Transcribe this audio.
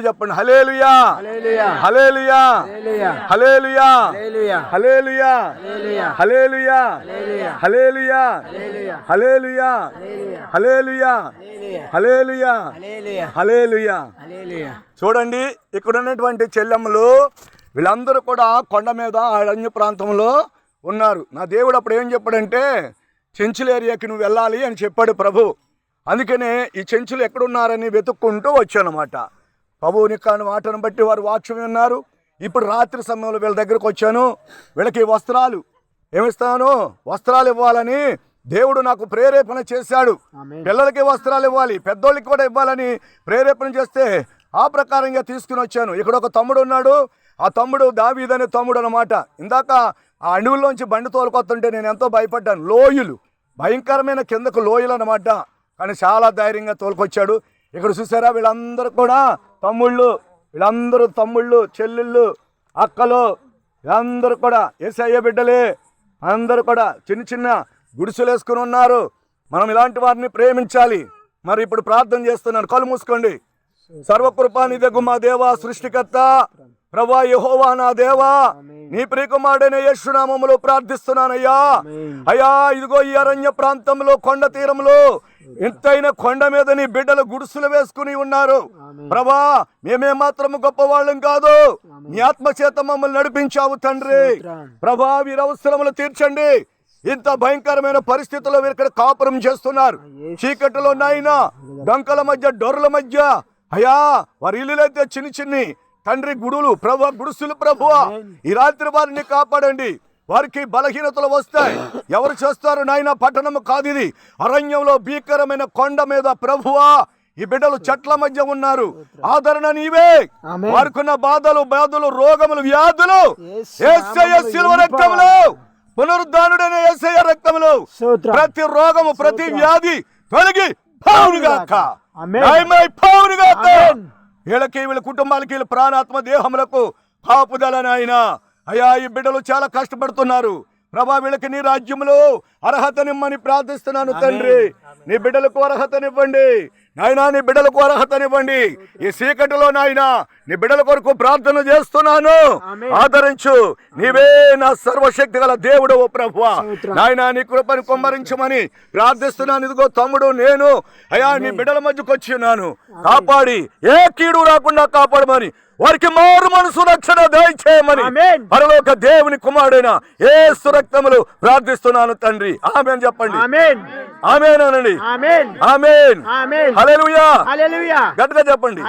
చెప్పండి hallelujah hallelujah hallelujah hallelujah hallelujah hallelujah hallelujah hallelujah hallelujah hallelujah చూడండి ఇక్కడ ఉన్నటువంటి చెల్లెమ్మలు వీళ్ళందరూ కూడా కొండ మీద అరణ్య ప్రాంతంలో ఉన్నారు నా దేవుడు అప్పుడు ఏం చెప్పాడంటే చెంచుల ఏరియాకి నువ్వు వెళ్ళాలి అని చెప్పాడు ప్రభు అందుకనే ఈ చెంచులు ఎక్కడున్నారని వెతుక్కుంటూ వచ్చానమాట ప్రభువుని కాని మాటను బట్టి వారు వాక్యం విన్నారు ఇప్పుడు రాత్రి సమయంలో వీళ్ళ దగ్గరకు వచ్చాను. వీళ్ళకి వస్త్రాలు ఏమిస్తాను? వస్త్రాలు ఇవ్వాలని దేవుడు నాకు ప్రేరేపణ చేశాడు. పిల్లలకి వస్త్రాలు ఇవ్వాలి పెద్దోళ్ళకి కూడా ఇవ్వాలని ప్రేరేపణ చేస్తే ఆ ప్రకారంగా తీసుకుని వచ్చాను. ఇక్కడ ఒక తమ్ముడు ఉన్నాడు. ఆ తమ్ముడు దావీదనే తమ్ముడు అనమాట ఇందాక ఆ అడవుల్లోంచి బండి తోలుకొస్తుంటే నేను ఎంతో భయపడ్డాను. లోయలు భయంకరమైన కిందకు లోయలు అనమాట కానీ చాలా ధైర్యంగా తోలుకొచ్చాడు. ఇక్కడ చూసారా వీళ్ళందరూ కూడా తమ్ముళ్ళు వీళ్ళందరూ తమ్ముళ్ళు చెల్లెళ్ళు అక్కలు వీళ్ళందరూ కూడా ఏసయ్య బిడ్డలే. అందరూ కూడా చిన్న చిన్న గుడిసెలు వేసుకుని ఉన్నారు. మనం ఇలాంటి వారిని ప్రేమించాలి. మరి ఇప్పుడు ప్రార్థన చేస్తున్నాను. కళ్ళు మూసుకోండి. సర్వకృపానిదగు మా దేవా సృష్టికర్త ప్రభా యహోవా నా దేవా. నీ ప్రియకుమారుడైన యేసునామములో ప్రార్థిస్తున్నానయ్యా. అయ్యా ఇదిగో ఈ అరణ్య ప్రాంతంలో కొండ తీరంలో ఎంతైన కొండ మీద నీ బిడ్డలు గుడిసెలు వేసుకుని ఉన్నారు. ప్రభా మేమే మాత్రం గొప్పవాళ్ళం కాదు. నీ ఆత్మ చేత మమ్మల్ని నడిపించావు తండ్రి. ప్రభా వీరి అవసరములు తీర్చండి. ఇంత భయంకరమైన పరిస్థితుల్లో వీరు ఇక్కడ కాపురం చేస్తున్నారు. చీకటిలో నాయనా డంకల మధ్య డొర్ల మధ్య. అయ్యా వారి ఇల్లులైతే చిన్ని చిన్ని. తండ్రి గుడులు ప్రభు గుడుసులు ప్రభువ ఈ రాత్రి వారిని కాపాడండి. వారికి బలహీనతలు వస్తాయి. ఎవరు చేస్తారు నాయన? పట్టణం కాదు ఇది అరణ్యంలో భీకరమైన కొండ మీద ప్రభువా ఈ బిడ్డలు చెట్ల మధ్య ఉన్నారు. ఆదరణ నీవే. వారికున్న బాధలు బాధలు రోగములు వ్యాధులు. రక్తములు. పునరుద్ధానుడైన యేసయ్య రక్తములు. ప్రతి రోగము ప్రతి. వ్యాధి తొలగి. వీళ్ళకి వీళ్ళ కుటుంబాలకి వీళ్ళ ప్రాణాత్మ దేహములకు కాపుదల నాయన. అయ్యా ఈ బిడ్డలు చాలా కష్టపడుతున్నారు. ప్రభా వీళ్ళకి నీ రాజ్యములో అర్హతనిమ్మని ప్రార్థిస్తున్నాను తండ్రి. నీ బిడ్డలకు అర్హతనివ్వండి. నాయనా నీ బిడ్డలకు అర్హతనివ్వండి. ఈ చీకటిలో నాయనా నీ బిడ్డల కొరకు ప్రార్థన చేస్తున్నాను. ఆదరించు. నీవే నా సర్వశక్తి గల దేవుడు ఓ స్తోత్రం. నాయనా నీ కృపను కుమ్మరించమని ప్రార్థిస్తున్నాను. ఇదిగో తమ్ముడు నేను అయ్యా నీ బిడ్డల మధ్యకు వచ్చి ఉన్నాను. కాపాడి. ఏ కీడు రాకుండా కాపాడమని వారికి మారు మనసు రక్షణ దయచేయమని. పరలోక దేవుని కుమారుడైన ఏ సురక్తములు ప్రార్థిస్తున్నాను తండ్రి. ఆమెన్ చెప్పండి. ఆమేన్. ఆమెన్ అనండి. ఆమేన్. ఆమెన్. గట్టిగా చెప్పండి.